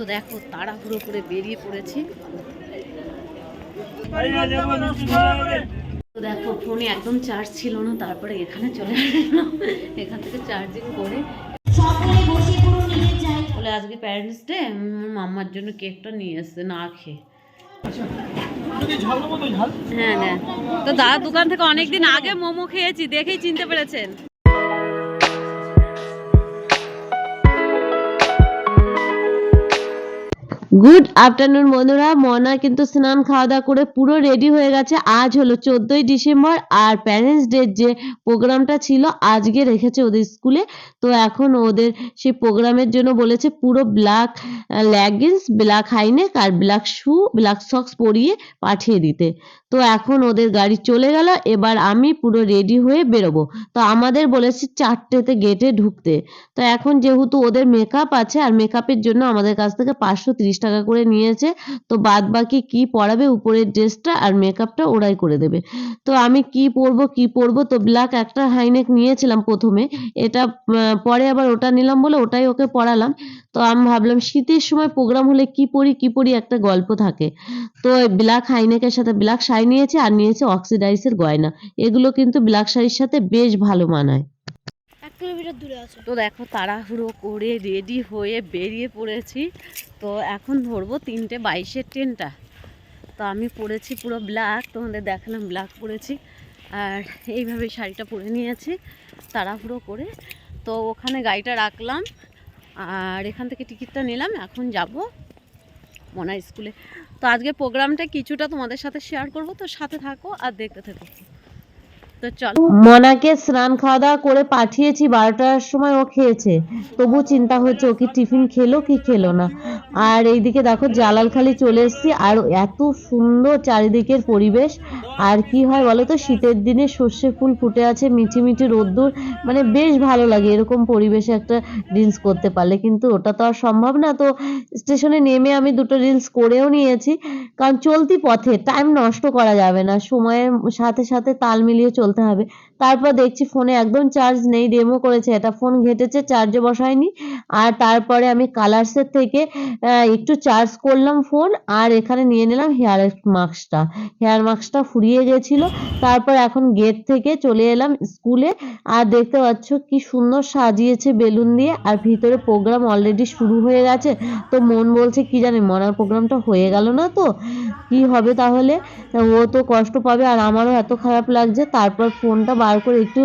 তো দেখো তাড়াহুড়ো করে বেরিয়ে পড়েছি। দেখো ফোনে একদম চার্জ ছিল না তারপরে এখানে চলে আসলাম এখান থেকে চার্জিং করে। বলে আজকে প্যারেন্টস ডে মাম্মার জন্য কেকটা নিয়ে এসছে না খেয়ে। হ্যাঁ হ্যাঁ। তো দাদার দোকান থেকে অনেকদিন আগে মোমো খেয়েছি দেখেই চিনতে পেরেছেন। গুড আফটারনুন বন্ধুরা। মনা কিন্তু স্নান খাওয়া দাওয়া করে পুরো রেডি হয়ে গেছে। আজ হলো চোদ্দই ডিসেম্বর আর প্যারেন্টস ডে যে প্রোগ্রামটা ছিল, আজকে রেখেছে ওদের স্কুলে তো এখন ওদের সেই প্রোগ্রামের জন্য বলেছে পুরো black leggings black high neck আর ব্ল্যাক শু ব্ল্যাক সক্স পরিয়ে পাঠিয়ে দিতে। তো এখন ওদের গাড়ি চলে গেল। এবার আমি পুরো রেডি হয়ে বেরোবো। তো আমাদের বলেছে চারটেতে গেটে ঢুকতে। তো এখন যেহেতু ওদের মেকআপ আছে, আর মেকআপের জন্য আমাদের কাছ থেকে পাঁচশো তিরিশ টাকা করে নিয়েছে, তো বাদ বাকি কি পরাবে উপরের ড্রেসটা আর মেকআপটা ওরাই করে দেবে। তো আমি কি পরবো কি পরবো? তো ব্ল্যাক একটা হাইনেক নিয়েছিলাম প্রথমে, এটা পরে আবার ওটা নিলাম বলে ওটাই ওকে পরালাম। তো আমি ভাবলাম শীতের সময় প্রোগ্রাম হলে কি পরি কি পরি একটা গল্প থাকে। তো ব্ল্যাক হাইনেকের সাথে ব্ল্যাক শাড়ি নিয়েছি আর নিয়েছি অক্সিডাইসের গয়না। এগুলো কিন্তু ব্ল্যাক শাড়ির সাথে বেশ ভালো মানায়। কিলোমিটার দূরে আছে। তো দেখো তাড়াহুড়ো করে রেডি হয়ে বেরিয়ে পড়েছি। তো এখন ধরবো তিনটে বাইশের ট্রেনটা। তো আমি পরেছি পুরো ব্ল্যাক তোমাদের দেখালাম ব্ল্যাক পরেছি আর এইভাবে শাড়িটা পরে নিয়েছি, তাড়াহুড়ো করে। তো ওখানে গাড়িটা রাখলাম, আর এখান থেকে টিকিটটা নিলাম, এখন যাব মনা স্কুলে। তো আজকে প্রোগ্রামটা কিছুটা তোমাদের সাথে শেয়ার করব, তো সাথে থাকো আর দেখতে থাকো। তো চলো। মনাকে স্নান খাওয়া দাওয়া করে পাঠিয়েছি, বারোটার সময় ও খেয়েছে। তবু চিন্তা হচ্ছে, ও কি টিফিন খেলো কি খেলো না? আর এইদিকে দেখো, জালালখালি চলে এসেছি, আর এত সুন্দর চারিদিকের পরিবেশ। আর কি হয় বলো তো, শীতের দিনে সর্ষে ফুল ফুটে আছে মিঠি রোদ্দুর মানে বেশ ভালো লাগে এরকম পরিবেশে একটা রিলস করতে পারলে। কিন্তু ওটা তো আর সম্ভব না। তো স্টেশনে নেমে আমি দুটো রিলস করেও নিয়েছি। কারণ চলতি পথে টাইম নষ্ট করা যাবে না। সময়ের সাথে সাথে তাল মিলিয়ে চলতে হবে। তারপর দেখছি ফোনে একদম চার্জ নেই ডেমো করেছে। এটা ফোন ঘেটেছে চার্জে বসায়নি। আর তারপরে আমি কালার্সের থেকে একটু চার্জ করলাম ফোন আর এখানে নিয়ে নিলাম হেয়ার মাস্কটা হেয়ার মাস্কটা ফুরিয়ে গেছিল। তারপর এখন গেট থেকে চলে এলাম স্কুলে আর দেখতে পাচ্ছ কি সুন্দর সাজিয়েছে বেলুন দিয়ে। আর ভিতরে প্রোগ্রাম অলরেডি শুরু হয়ে গেছে। তো মন বলছে কি জানি মনার প্রোগ্রামটা হয়ে গেল না তো। কি হবে তাহলে? ও তো কষ্ট পাবে আর আমারও এত খারাপ লাগছে। তারপর ফোনটা বার করে একটু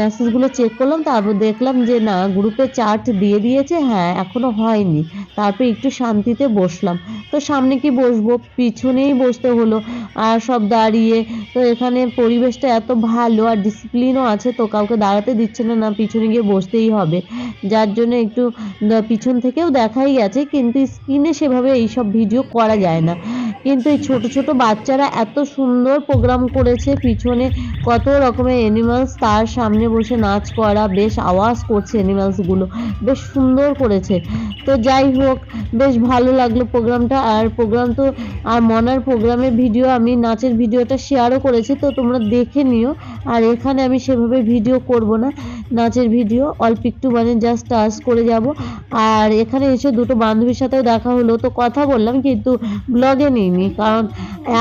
মেসেজগুলো চেক করলাম। তারপর দেখলাম যে না গ্রুপে চার্ট দিয়ে দিয়েছে। হ্যাঁ এখনও হয়নি। তারপর একটু শান্তিতে বসলাম। তো সামনে কি বসবো? পিছনেই বসতে হলো। আর সব দাঁড়িয়ে, তো এখানে পরিবেশটা এত ভালো আর ডিসিপ্লিনও আছে তো কাউকে দাঁড়াতে দিচ্ছে না না পিছনে গিয়ে বসতেই হবে। যার জন্য একটু, পিছন থেকেও দেখাই গেছে, কিন্তু স্ক্রিনে সেভাবে এইসব ভিডিও করা যায় না। কিন্তু এই ছোট ছোট বাচ্চারা এত সুন্দর প্রোগ্রাম করেছে, পিছনে কত রকমের অ্যানিমালস তার সামনে বসে নাচ করা, বেশ আওয়াজ করছে অ্যানিমালসগুলো বেশ সুন্দর করেছে। তো যাই হোক, বেশ ভালো লাগল প্রোগ্রামটা আর প্রোগ্রাম তো, আর মনার প্রোগ্রামের ভিডিও আমি নাচের ভিডিওটা শেয়ারও করেছি, তো তোমরা দেখে নিও। আর এখানে আমি সেভাবে ভিডিও করব না। নাচের ভিডিও, অল্প একটু মানে জাস্ট টাচ করে যাব। আর এখানে এসে দুটো বান্ধবীর সাথেও দেখা হলো। তো কথা বললাম কিন্তু ব্লগে নিইনি, কারণ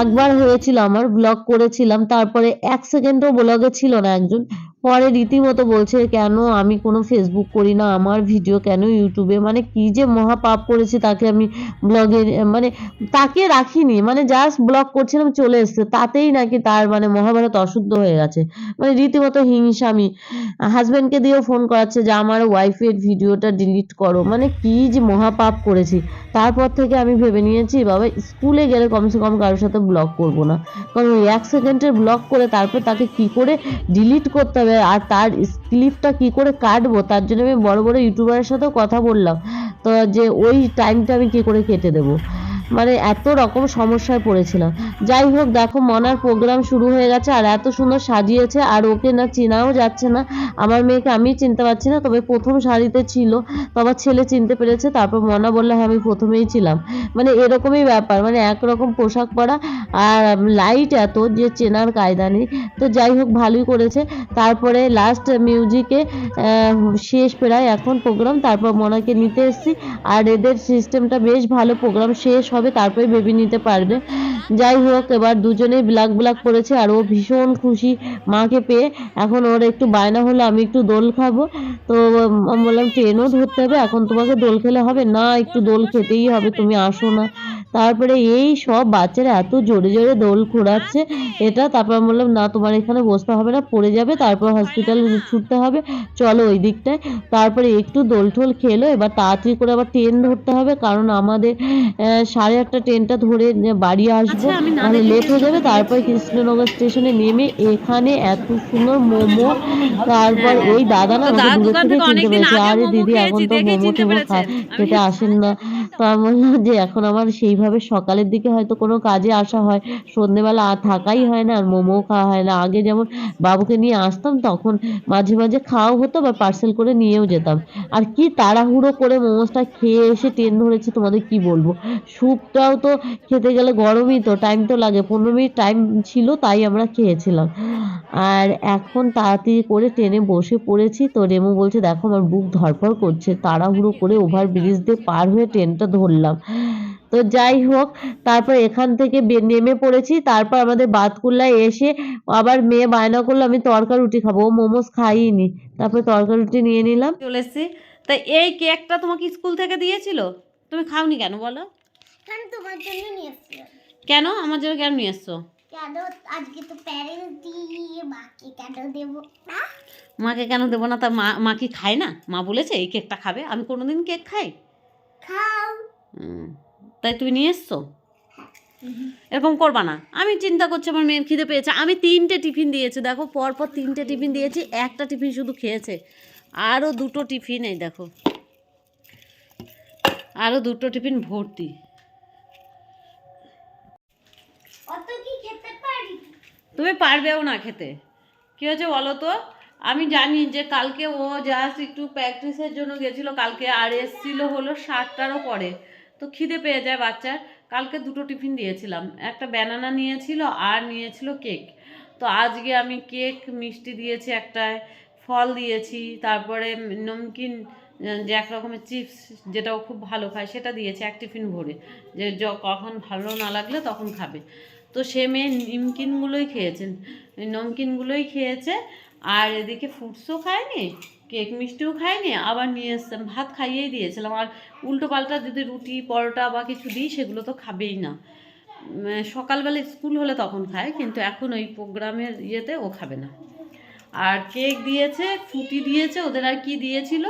একবার হয়েছিল আমার ব্লগ করেছিলাম। তারপরে এক সেকেন্ডও ব্লগে ছিল না একজন। পরে রীতিমতো বলছে, কেন আমি কোনো ফেসবুক করি না? আমার ভিডিও কেন ইউটিউবে মানে কি যে মহা পাপ করেছি তাকে আমি ব্লগে মানে তাকে রাখিনি। মানে জাস্ট ব্লগ করছিলাম, চলে এসছে। তাতেই নাকি তার মানে মহাভারত অশুদ্ধ হয়ে গেছে। মানে রীতিমতো হিংসামি। হাজবেন্ডকে দিয়েও ফোন করাচ্ছে যে, আমার ওয়াইফের ভিডিওটা ডিলিট করো। মানে কি যে মহাপাপ করেছি। তারপর থেকে আমি ভেবে নিয়েছি, বাবা, স্কুলে গেলে কমসে কম কারোর সাথে ব্লগ করব না। কারণ এক সেকেন্ডের ব্লগ করে তারপর তাকে কি করে ডিলিট করতে হবে? আর তার ক্লিপটা কি করে কাটবো, তার জন্য আমি বড় বড় ইউটিউবারের সাথেও কথা বললাম। তো যে ওই টাইমটা আমি কি করে কেটে দেবো? মানে এত রকম সমস্যায় পড়েছিলাম। যাই হোক, দেখো মনার প্রোগ্রাম শুরু হয়ে গেছে আর এত সুন্দর সাজিয়েছে আর ওকে না চেনাও যাচ্ছে না। আমার মেয়েকে আমি চিনতে পারছি না, তবে প্রথম শাড়িতে ছিল, তো আমার ছেলে চিনতে পেরেছে। তারপর মনা বলল হ্যাঁ আমি প্রথমেই ছিলাম। মানে এরকমই ব্যাপার মানে একরকম পোশাক পরা আর লাইট এত যে চেনার কায়দা নেই। তো যাই হোক, ভালোই করেছে। তারপরে লাস্ট মিউজিকে শেষ প্রায় এখন প্রোগ্রাম তারপর মনাকে নিতে এসেছি। আর এদের সিস্টেমটা বেশ ভালো প্রোগ্রাম শেষ হবে, তারপরে বেবি নিতে পারবে। যাই হোক, এবার দুজনেই ব্ল্যাক ব্ল্যাক করেছে, আর ও ভীষণ খুশি মাকে পেয়ে। এখন ওর একটু বায়না হলো, আমি একটু দোল খাব। তো আমি বললাম, ট্রেনও ধরতে হবে, এখন তোমাকে দোল খেলে হবে? না, একটু দোল খেতেই হবে, তুমি আসো না। তারপরে এই সব বাচ্চারা এত জোরে জোরে দোল ঘোরাচ্ছে এটা তারপর আমি বললাম না তোমার এখানে বসতে হবে না পড়ে যাবে তারপর হসপিটালে ছুটতে হবে চলো ওই দিকটায় তারপরে একটু দোল টোল খেলো এবার তাড়াতাড়ি করে আবার ট্রেন ধরতে হবে কারণ আমাদের সাড়ে আটটা ট্রেনটা ধরে বাড়ি আসব আচ্ছা, আমি না নাহলে দেখলে লেট হয়ে যাবে তারপর কৃষ্ণনগর স্টেশনে নেমে এখানে এত সুন্দর মোমো তারপর। ওই দাদা না আমাকে দূর থেকে চিনতে পেরেছে আরে দিদি এখন তো মোমো টোমো। খেতে আসেন না তো আমি বললাম যে এখন আমার সেইভাবে সকালের দিকে হয়তো কোনো কাজে আসা হয়, সন্ধেবেলা আর থাকাই হয় না, আর মোমো খাওয়া হয় না। আগে যেমন বাবুকে নিয়ে আসতাম, তখন মাঝে মাঝে খাওয়াও হতো বা পার্সেল করে নিয়েও যেতাম। আর কি তাড়াহুড়ো করে মোমোসটা খেয়ে এসে ট্রেন ধরেছি, তোমাদের কি বলব? স্যুপটাও তো খেতে গেলে গরমই তো টাইম তো লাগে। পনেরো মিনিট টাইম ছিল, তাই আমরা খেয়েছিলাম। আর এখন তাড়াতাড়ি করে ট্রেনে বসে পড়েছি তো রেমু বলছে দেখো আমার বুক ধরফর করছে। তাড়াহুড়ো করে ওভার ব্রিজ দিয়ে পার হয়ে ট্রেনটা ধরলাম। তো যাই হোক তারপর এখান থেকে বে- নেমে পড়েছি। তারপর আমাদের বাতকুল্লায় এসে আবার মেয়ে বায়না করল আমি তরকা রুটি খাব। ও মোমোস খাইনি। তারপর তরকা রুটি নিয়ে নিলাম। চলে এসেছি। তা এই কেকটা তোমাকে স্কুল থেকে দিয়েছিল? তুমি খাওনি কেন বলো? কারণ তোমার জন্য নিয়ে কেন? আমার জন্য কেন নিয়ে এসছো? কেন? আজকে তো প্যারেন্টস দিয়ে মাকে কেন দেবো না? মাকে কেন দেবো না? তা মা মা কি খায় না? মা বলেছে এই কেকটা খাবে আমি কোনোদিন কেক খাই। খাও। তাই তুমি নিয়ে এসছো? এরকম করবা না। আমি চিন্তা করছি আমার মেয়ের খিদে পেয়েছে। আমি তিনটে টিফিন দিয়েছি দেখো পরপর তিনটে টিফিন দিয়েছি একটা টিফিন শুধু খেয়েছে। আরও দুটো টিফিন এই দেখো। আরও দুটো টিফিন ভর্তি অত কি খেতে পারি তুমি পারবেও না খেতে। কী হয়েছে বলো তো? আমি জানি যে কালকে ও জাস্ট একটু প্র্যাকটিসের জন্য গেছিল, কালকে আর এসছিল হলো সাতটারও পরে তো খিদে পেয়ে যায় বাচ্চার। কালকে দুটো টিফিন দিয়েছিলাম। একটা ব্যানানা নিয়েছিল আর নিয়েছিল কেক তো আজকে আমি কেক মিষ্টি দিয়েছি একটায়, ফল দিয়েছি, তারপরে নমকিন যে এক রকমের চিপস যেটা ও খুব ভালো খায়, সেটা দিয়েছি এক টিফিন ভরে। য- কখন ভালো না লাগলে তখন খাবে। তো সে মেয়ে নিমকিনগুলোই খেয়েছেন নমকিনগুলোই খেয়েছে, আর এদিকে ফ্রুটসও খায়নি, কেক মিষ্টিও খায়নি, আবার নিয়ে এসছে, ভাত খাইয়েই দিয়েছিলাম, আর উল্টো পাল্টা যদি রুটি, পরোটা বা কিছু দিই, সেগুলো তো খাবেই না। সকালবেলা স্কুল হলে তখন খায়, কিন্তু এখন ওই প্রোগ্রামের ইয়েতে ও খাবে না। আর কেক দিয়েছে, ফ্রুটি দিয়েছে, ওদের আর কি দিয়েছিল,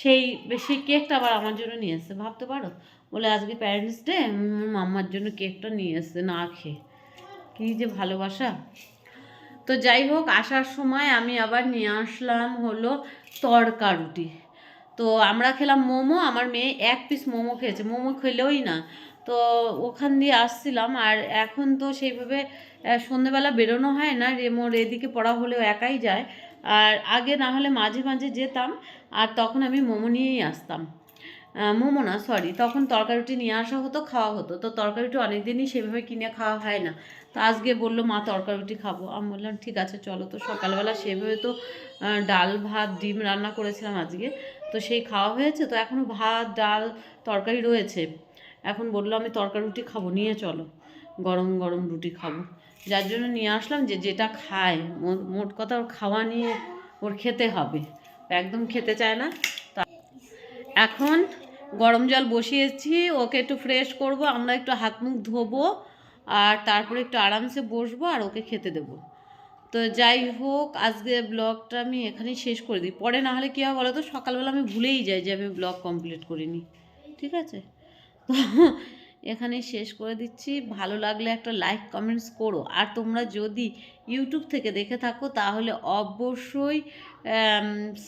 সেই সেই কেকটা আবার আমার জন্য নিয়ে এসছে, ভাবতে পারো? বলে আজকে প্যারেন্টস ডে মাম্মার জন্য কেকটা নিয়ে এসছে, না খেয়ে। কী যে ভালোবাসা। তো যাই হোক, আসার সময় আমি আবার নিয়ে আসলাম হলো তড়কা রুটি তো আমরা খেলাম মোমো, আমার মেয়ে এক পিস মোমো খেয়েছে, মোমো খেলেওই না। তো ওখান দিয়ে আসছিলাম আর এখন তো সেইভাবে সন্ধেবেলা বেরোনো হয় না রেমোর এদিকে পড়া হলেও একাই যায়। আর আগে না হলে মাঝে মাঝে যেতাম আর তখন আমি মোমো নিয়েই আসতাম। মোমো না সরি তখন তরকারিটি নিয়ে আসা হতো, খাওয়া হতো। তো তরকারিটি অনেক দিনই সেভাবে কিনে খাওয়া হয় না। তো আজকে বলল, মা, তরকারিটি খাব। আমি বললাম, ঠিক আছে, চলো। তো সকালবেলা সেভাবে তো ডাল, ভাত, ডিম রান্না করেছিলাম আজকে। তো সেই খাওয়া হয়েছে, তো এখনও ভাত, ডাল, তরকারি রয়েছে। এখন বলল, আমি তরকারি রুটি খাব, নিয়ে চলো। গরম গরম রুটি খাব। যার জন্য নিয়ে আসলাম যে, যেটা খায়। মোট কথা ওর খাওয়া নিয়ে ওর খেতে হবে। একদম খেতে চায় না। তা এখন গরম জল বসিয়েছি, ওকে একটু ফ্রেশ করব, আমরা একটু হাত মুখ ধোবো। আর তারপরে একটু আরামসে বসবো আর ওকে খেতে দেবো। তো যাই হোক, আজকে ব্লগটা আমি এখানেই শেষ করে দিই। পরে না হলে কী হয় বলো তো সকালবেলা আমি ভুলেই যাই যে আমি ব্লগ কমপ্লিট করিনি। ঠিক আছে? তো এখানে শেষ করে দিচ্ছি। ভালো লাগলে একটা লাইক, কমেন্টস করো। আর তোমরা যদি ইউটিউব থেকে দেখে থাকো, তাহলে অবশ্যই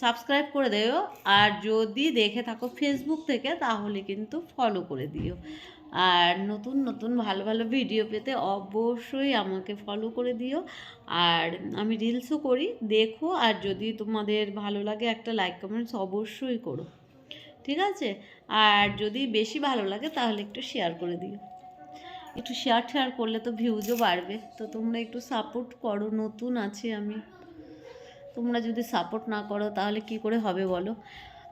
সাবস্ক্রাইব করে দিও। আর যদি দেখে থাকো ফেসবুক থেকে, তাহলে কিন্তু ফলো করে দিও। আর নতুন নতুন ভালো ভালো ভিডিও পেতে অবশ্যই আমাকে ফলো করে দিও। আর আমি রিলসও করি, দেখো, আর যদি তোমাদের ভালো লাগে একটা লাইক কমেন্টস অবশ্যই করো। ঠিক আছে? আর যদি বেশি ভালো লাগে তাহলে একটু শেয়ার করে দিও। একটু শেয়ার শেয়ার করলে তো ভিউজও বাড়বে। তো তোমরা একটু সাপোর্ট করো, নতুন আছি আমি। তোমরা যদি সাপোর্ট না করো তাহলে কি করে হবে বলো?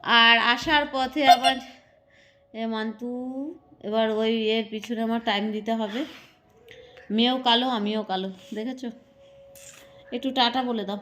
আর আসার পথে আবার, এ মান্তু এবার ওই এর পিছনে আমার টাইম দিতে হবে। মেয়েও কালো, আমিও কালো, দেখেছ? একটু টাটা বলে দাও।